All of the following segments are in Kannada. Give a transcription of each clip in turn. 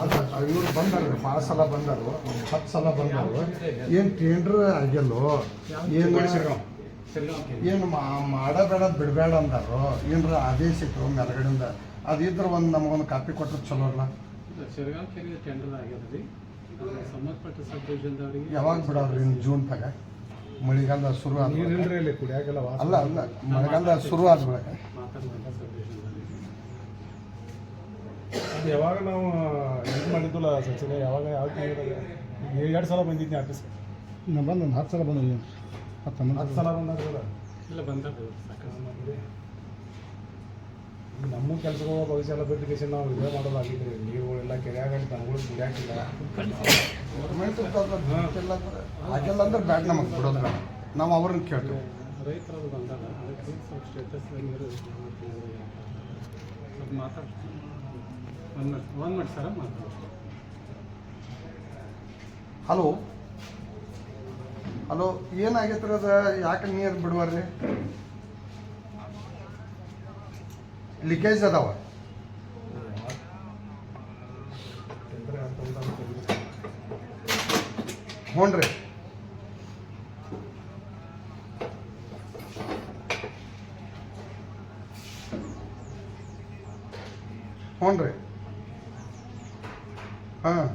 ಅಲ್ಲ ಇವ್ರು ಬಂದರು ಭಾಳ ಸಲ ಬಂದರು ಹತ್ತು ಸಲ ಬಂದರು. ಏನು ಟೆಂಡ್ರ್ ಆಗಿಲ್ಲೋ ಏನು ಏನು ಮಾಡಬೇಡ ಬಿಡಬೇಡ ಅಂದಾರು ಏನರ ಆದೇಶ ಇತ್ತು ಮೇಲ್ಗಡೆಯಿಂದ ಅದಿದ್ರೆ ಒಂದು ನಮಗೊಂದು ಕಾಪಿ ಕೊಟ್ಟರೆ ಚಲೋ ಅಲ್ಲ? ಶಿರಗಾಂವ್ ಕೆರೆ ಟೆಂಡರ್ ಆಗ್ಯದ ರೀ ಅದು ಸಂಬಂಧಪಟ್ಟ ಸಬ್ ಡಿವಿಷನ್ದವ್ರಿಗೆ ಯಾವಾಗ ಬಿಡೋರು ಇನ್ನು ತಗ ಮಳೆಗಾಲ ಶುರು ಆದ ಅಲ್ಲ ಅಲ್ಲ ಮಳೆಗಾಲ ಶುರು ಆದ ಅದು ಯಾವಾಗ ನಾವು ಇದು ಸಚಿನ ಯಾವಾಗ ಯಾವ ಎರಡು ಸಲ ಬಂದಿದ್ದೆ ಆಫೀಸ್ ನಾನು ಬಂದು ಒಂದು ಹತ್ತು ಸಲ ಬಂದಿದ್ದೀನಿ ಹತ್ತು ಹತ್ತು ಸಲ ಬಂದಾಗ ಇಲ್ಲ ಬಂದ ನಮ್ಮ ಕೆಲಸಗಳು ಭವಿಷ್ಯ ಎಲ್ಲ ಬಿಟ್ಟು ನಾವು ಇದೇ ಮಾಡೋದಾಗಿದ್ರಿ ನೀರುಗಳೆಲ್ಲ ಕೆರೆಯಾಗ ತಂಗಳು ಕುಡಿಯಾಕಿಲ್ಲ ಆಗಿಲ್ಲ ಅಂದ್ರೆ ಬ್ಯಾಡ್ ನಮಗೆ ಬಿಡೋದು ನಾವು ಅವ್ರನ್ನ ಕೇಳ್ತೀವಿ. ರೈತರದು ಬಂದಾಗ ಅದಕ್ಕೆ ಸ್ವಲ್ಪ ಸ್ಟೇಟಸ್ ಮಾತಾಡ್ತೀವಿ ಹಲೋ. ಹಲೋ ಏನಾಗೈತ್ರಿ ಅದ? ಯಾಕೆ ನೀರು ಬಿಡುವರ್ರಿ ಲೀಕೇಜ್ ಅದಾವ? ಹ್ಞೂ ರೀ. ಹ್ಞೂ ರೀ. ಹಾಂ.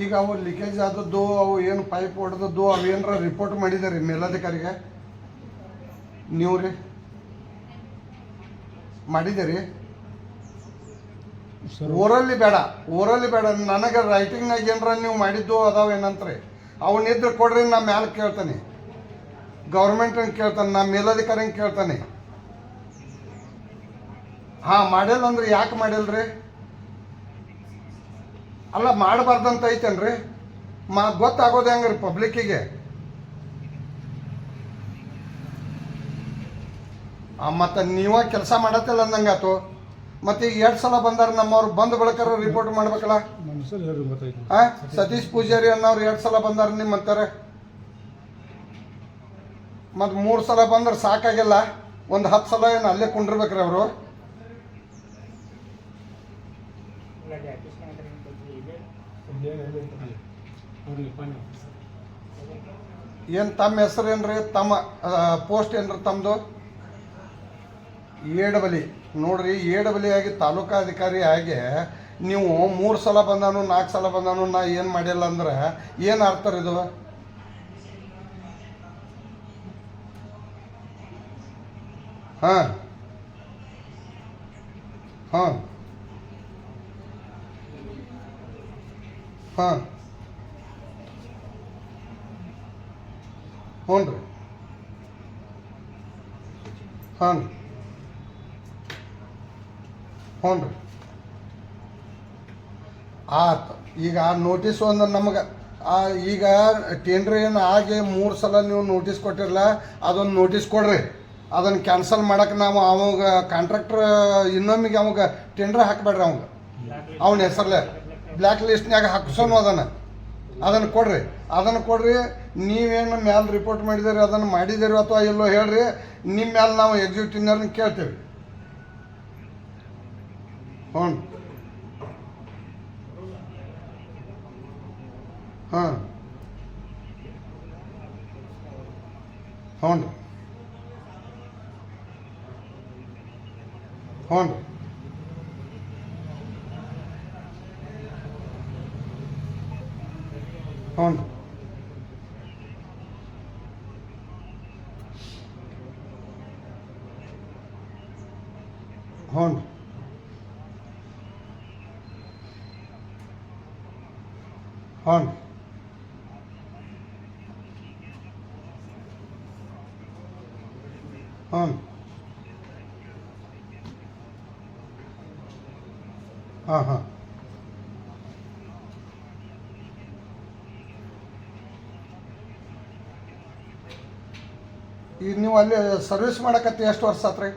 ಈಗ ಅವು ಲೀಕೇಜ್ ಆದದ್ದು ಅವು ಏನು ಪೈಪ್ ಹೊಡೆದದ್ದು ಅವು ಏನರ ರಿಪೋರ್ಟ್ ಮಾಡಿದಾರೆ ಮೇಲಾಧಿಕಾರಿಗೆ? ನೀವು ರೀ ಮಾಡಿದ್ದೀರಿ ಓರಲ್ಲಿ ಬೇಡ ಓರಲ್ಲಿ ಬೇಡ. ನನಗೆ ರೈಟಿಂಗ್ನಾಗ ಏನರ ನೀವು ಮಾಡಿದ್ದು ಅದಾವ ಏನಂತ್ರಿ? ಅವನಿದ್ರೆ ಕೊಡ್ರಿ ನಾ ಮ್ಯಾಲೆ ಕೇಳ್ತಾನೆ. ಗೌರ್ಮೆಂಟನ್ನು ಕೇಳ್ತಾನೆ ನಾ ಮೇಲಧಿಕಾರಿನ ಕೇಳ್ತಾನೆ. ಹಾಂ ಮಾಡಿಲ್ಲ ಅಂದ್ರೆ ಯಾಕೆ ಮಾಡಲ್ರಿ ಅಲ್ಲ ಮಾಡಬಾರ್ದಂತ ಐತೇನ್ರಿ ಮಾ ಗೊತ್ತಾಗೋದು ಹೆಂಗ್ರಿ ಪಬ್ಲಿಕ್ಕಿಗೆ. ಮತ್ತು ನೀವ ಕೆಲಸ ಮಾಡತ್ತಿಲ್ಲ ಅಂದಂಗಾತು ಮತ್ತೆ ಈಗ ಎರಡು ಸಲ ಬಂದಾರ ನಮ್ಮವ್ರು ಬಂದ ಬಳಕರ ರಿಪೋರ್ಟ್ ಮಾಡ್ಬೇಕಲ್ಲ? ಹಾಂ ಸತೀಶ್ ಪೂಜಾರಿ ಅನ್ನೋರು ಎರಡು ಸಲ ಬಂದಾರ ನಿಮ್ಮ ಅಂತಾರೆ. ಮತ್ತು ಮೂರು ಸಲ ಬಂದ್ರೆ ಸಾಕಾಗಿಲ್ಲ. ಒಂದು ಹತ್ತು ಸಲ ಏನು ಅಲ್ಲೇ ಕುಂಡಿರ್ಬೇಕ್ರಿ ಅವರು. ಆಫೀಸರ್ ಏನು ತಮ್ಮ ಹೆಸರು ಏನ್ರಿ? ತಮ್ಮ ಪೋಸ್ಟ್ ಏನ್ರಿ ತಮ್ಮದು ಏಡಬಲಿ. ನೋಡ್ರಿ ಏಡಬಲಿ ಆಗಿ ತಾಲೂಕಾ ಅಧಿಕಾರಿ ಆಗಿ ನೀವು ಮೂರು ಸಲ ಬಂದಾನು ನಾಲ್ಕು ಸಲ ಬಂದಾನು ನಾ ಏನು ಮಾಡಿಲ್ಲ ಅಂದ್ರೆ ಏನು ಅರ್ಥ ರೀ ಇದು? ಹಾಂ. ಹಾಂ. ಹಾಂ. ಹ್ಞೂ ರೀ. ಹಾಂ ಹ್ಞೂ ರೀ. ಆತು ಈಗ ಆ ನೋಟಿಸ್ ಒಂದು ನಮಗೆ ಆ ಈಗ ಟೆಂಡ್ರ್ ಏನು ಆಗಿ ಮೂರು ಸಲ ನೀವು ನೋಟಿಸ್ ಕೊಟ್ಟಿರಲ್ಲ ಅದೊಂದು ನೋಟಿಸ್ ಕೊಡ್ರಿ. ಅದನ್ನು ಕ್ಯಾನ್ಸಲ್ ಮಾಡೋಕೆ ನಾವು ಅವಾಗ ಕಾಂಟ್ರಾಕ್ಟ್ರ್ ಇನ್ನೊಮ್ಮಿಗೆ ಅವಾಗ ಟೆಂಡ್ರ್ ಹಾಕಬೇಡ್ರಿ ಅವಾಗ. ಅವನ ಹೆಸರಲ್ಲೇ ಬ್ಲ್ಯಾಕ್ ಲಿಸ್ಟ್ನ್ಯಾಗ ಹಾಕ್ಸೋನು ಅದನ್ನು. ಅದನ್ನು ಕೊಡ್ರಿ. ಅದನ್ನು ಕೊಡ್ರಿ, ನೀವೇನು ಮ್ಯಾಲೆ ರಿಪೋರ್ಟ್ ಮಾಡಿದಿರಿ, ಅದನ್ನು ಮಾಡಿದಿರಿ ಅಥವಾ ಎಲ್ಲೋ ಹೇಳ್ರಿ ನಿಮ್ಮ ಮ್ಯಾಲೆ ನಾವು ಎಕ್ಸಿಕ್ಯೂಟಿವ್ನವ್ರನ್ನ ಕೇಳ್ತೇವೆ. ಹ್ಞೂ. ಹಾಂ ಹ್ಞೂ. ಹ್ಞೂ. ಹ್ಞೂ ಹ್ಞೂ ಹ್ಞೂ ಹ್ಞೂ ಹಾಂ ಈಗ ನೀವು ಅಲ್ಲಿ ಸರ್ವಿಸ್ ಮಾಡಕತ್ತಿ ಎಷ್ಟು ವರ್ಷ ಆತ್ರಿ?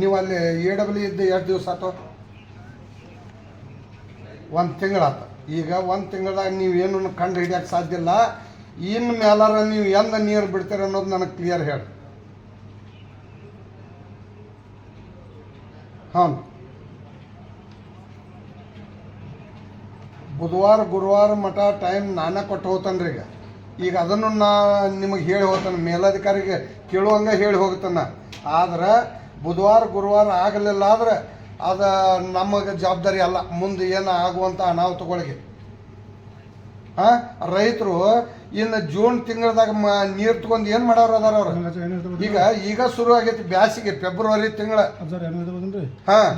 ನೀವು ಅಲ್ಲಿ ಎ ಡಬ್ಲ್ಯೂ ಇದ್ದು ಎಷ್ಟು ದಿವಸ ಆತು? ಒಂದು ತಿಂಗಳಾತ ಈಗ ಒಂದು ತಿಂಗಳಾಗ ನೀವೇನು ಕಂಡು ಹಿಡಿಯೋಕೆ ಸಾಧ್ಯ ಇಲ್ಲ. ಇನ್ನು ಮೇಲಾರ ನೀವು ಎಂದ ನೀರು ಬಿಡ್ತೀರ ಅನ್ನೋದು ನನಗೆ ಕ್ಲಿಯರ್ ಹೇಳಿ. ಹಾಂ ಬುಧವಾರ, ಗುರುವಾರ ಮಠ ಟೈಮ್ ನಾನೇ ಕೊಟ್ಟು ಹೋತನ್ರಿ ಈಗ. ಈಗ ಅದನ್ನು ನಾ ನಿಮಗೆ ಹೇಳಿ ಹೋಗ್ತಾನೆ. ಮೇಲಧಿಕಾರಿಗೆ ಕೇಳುವಂಗೆ ಹೇಳಿ ಹೋಗ್ತಾನೆ. ಆದ್ರೆ ಬುಧವಾರ, ಗುರುವಾರ ಆಗಲಿಲ್ಲ ಆದ್ರೆ ಅದು ನಮಗೆ ಜವಾಬ್ದಾರಿ ಅಲ್ಲ. ಮುಂದೆ ಏನು ಆಗುವಂಥ ಅನಾಹುತಗಳಿಗೆ. ಹಾಂ ರೈತರು ಇನ್ನು ಜೂನ್ ತಿಂಗಳದಾಗ ಮ ನೀರು ತಗೊಂಡು ಏನು ಮಾಡೋರು ಅದಾರ ಅವ್ರು? ಈಗ ಈಗ ಶುರು ಆಗೈತಿ ಬ್ಯಾಸಿಗೆ ಫೆಬ್ರವರಿ ತಿಂಗಳ. ಹಾಂ.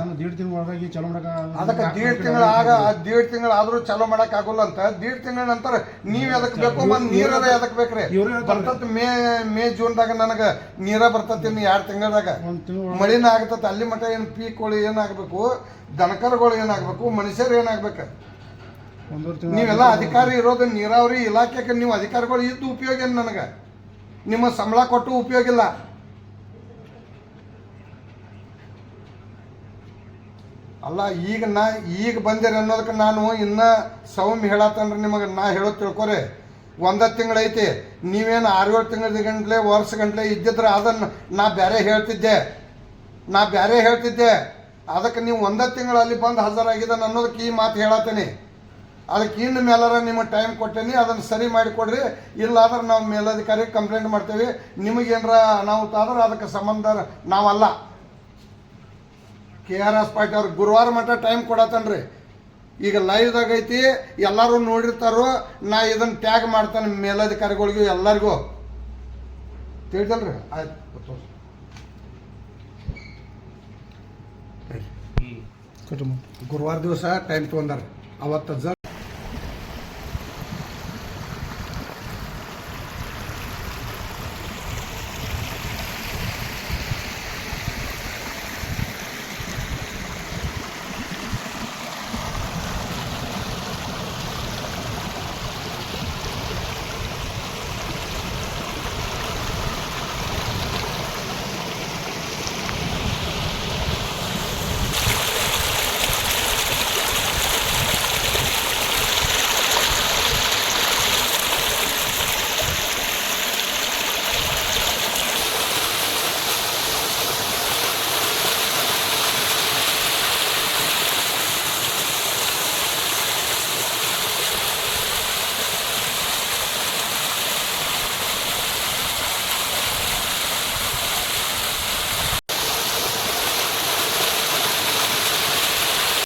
ಅದಕ್ಕೆ ದೀಡ್ ತಿಂಗಳ ಆಗ ದೀಡ್ ತಿಂಗಳ ಆದ್ರೂ ಚಲೋ ಮಾಡಕ್ ಆಗೋಲ್ಲ ಅಂತ. ದೀಡ್ ತಿಂಗಳ ನಂತರ ನೀವ್ ಎದಕ್ ಬೇಕು? ಮತ್ ನೀರದ ಎದಕ್ ಬೇಕ್ರಿ. ಬರ್ತತ್ ಮೇ ಮೇ ಜೂನ್ದಾಗ ನನಗ ನೀರ ಬರ್ತತಿ ಇನ್ನು ಎರಡ್ ತಿಂಗಳದಾಗ. ಮಳಿನ ಆಗತ್ತ ಅಲ್ಲಿ ಮಟ್ಟ ಏನು ಪೀಕ್ಗಳು ಏನಾಗಬೇಕು ದನಕರುಗಳು ಏನಾಗಬೇಕು ಮನುಷ್ಯರು ಏನಾಗ್ಬೇಕು ನೀವೆಲ್ಲ ಅಧಿಕಾರಿ ಇರೋದು ನೀರಾವರಿ ಇಲಾಖೆಗೆ ನೀವು ಅಧಿಕಾರಿಗಳು ಇದ್ದು ಉಪಯೋಗ ಏನು ನನಗೆ? ನಿಮ್ಮ ಸಂಬಳ ಕೊಟ್ಟು ಉಪಯೋಗ ಇಲ್ಲ. ಅಲ್ಲ ಈಗ ನಾ ಈಗ ಬಂದಿರ ಅನ್ನೋದಕ್ಕೆ ನಾನು ಇನ್ನ ಸೌಮ್ಯ ಹೇಳತ್ತನ್ರಿ ನಿಮಗೆ ನಾ ಹೇಳೋದು ತಿಳ್ಕೊರಿ. ಒಂದ ತಿಂಗಳೈತಿ ನೀವೇನು ಆರು ಏಳು ತಿಂಗಳ ಗಂಟ್ಲೆ ವರ್ಷ ಗಂಟ್ಲೆ ಇದ್ದಿದ್ರೆ ಅದನ್ನು ನಾ ಬೇರೆ ಹೇಳ್ತಿದ್ದೆ. ನಾ ಬೇರೆ ಹೇಳ್ತಿದ್ದೆ. ಅದಕ್ಕೆ ನೀವು ಒಂದ ತಿಂಗಳು ಅಲ್ಲಿ ಬಂದು ಹಾಜರಾಗಿದ್ದಾನೆ ಅನ್ನೋದಕ್ಕೆ ಈ ಮಾತು ಹೇಳತ್ತೀನಿ. ಅದಕ್ಕೆ ಇನ್ನು ಮೇಲಾರ ನಿಮಗೆ ಟೈಮ್ ಕೊಟ್ಟೇನಿ, ಅದನ್ನು ಸರಿ ಮಾಡಿಕೊಡ್ರಿ ಇಲ್ಲಾದ್ರೆ ನಾವು ಮೇಲಧಿಕಾರಿ ಕಂಪ್ಲೇಂಟ್ ಮಾಡ್ತೇವೆ. ನಿಮಗೇನಾರ ಅನಾಹುತ ಆದ್ರೆ ಅದಕ್ಕೆ ಸಂಬಂಧ ನಾವಲ್ಲ. ಕೆ ಆರ್ ಎಸ್ ಪಾರ್ಟಿ ಅವ್ರಿಗೆ ಗುರುವಾರ ಮಟ್ಟ ಟೈಮ್ ಕೊಡತ್ತನ್ರಿ. ಈಗ ಲೈವ್ದಾಗ ಐತಿ, ಎಲ್ಲರೂ ನೋಡಿರ್ತಾರೋ, ನಾ ಇದನ್ನು ಟ್ಯಾಗ್ ಮಾಡ್ತಾನೆ ಮೇಲಧಿಕಾರಿಗಳಿಗೂ, ಎಲ್ಲರಿಗೂ. ತಿಳಿದಲ್ರಿ ಆಯ್ತು ಗುರುವಾರ ದಿವಸ ಟೈಮ್ ತೊಗೊಂಡಾರ. ಅವತ್ತು